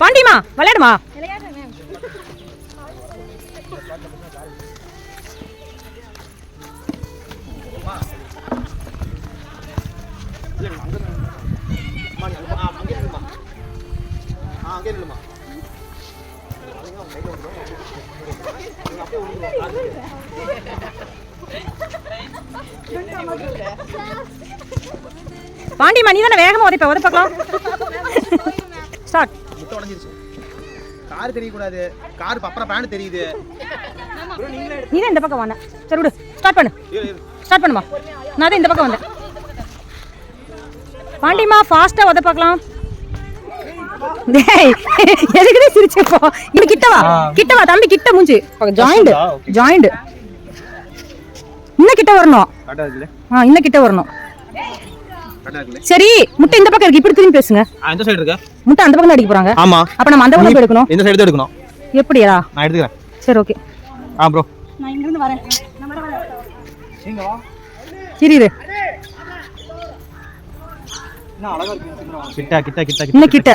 பாண்டிமா விளையாடுமா? பாண்டிமா நீ தானே வேகமா உதைப்ப உதைப்பாக்கலாம் ஸ்டார்ட். முட்டை உடஞ்சிருச்சு. கார் தெரியக்கூடாது. கார் அப்புறம் பேண்ட் தெரியுது. நீ இந்த பக்கம் வந்த சரி விடு. ஸ்டார்ட் பண்ணு. ஸ்டார்ட் பண்ணுமா? நான் தான் இந்த பக்கம் வந்தேன். பாண்டியம்மா ஃபாஸ்டா உதை பார்க்கலாம். டேய் எதுக்குடே சிரிச்சப்போ இங்க கிட்ட வா. கிட்ட வா தம்பி கிட்ட மூஞ்சி. ஜாயிண்ட். ஜாயிண்ட் இன்னும் கிட்ட வரணும். இன்னும் கிட்ட வரணும். சரி முட்டை இந்த பக்கம் இருக்கு. இப்படி திரும்பி பேசுங்க. இந்த சைடு இருக்க? முட்டை அந்த பக்கம் தான் அடிக்க போறாங்க. ஆமா. அப்ப நம்ம அந்த பக்கம் போய் எடுக்கணும். இந்த சைடு எடுக்கணும். எப்படியா? நான் எடுத்துக்கிறேன். சரி ஓகே ஆ ப்ரோ நான் இங்கிருந்து வரேன். நீங்க வா. இரு கிட்ட கிட்ட கிட்ட இன்னும் கிட்ட.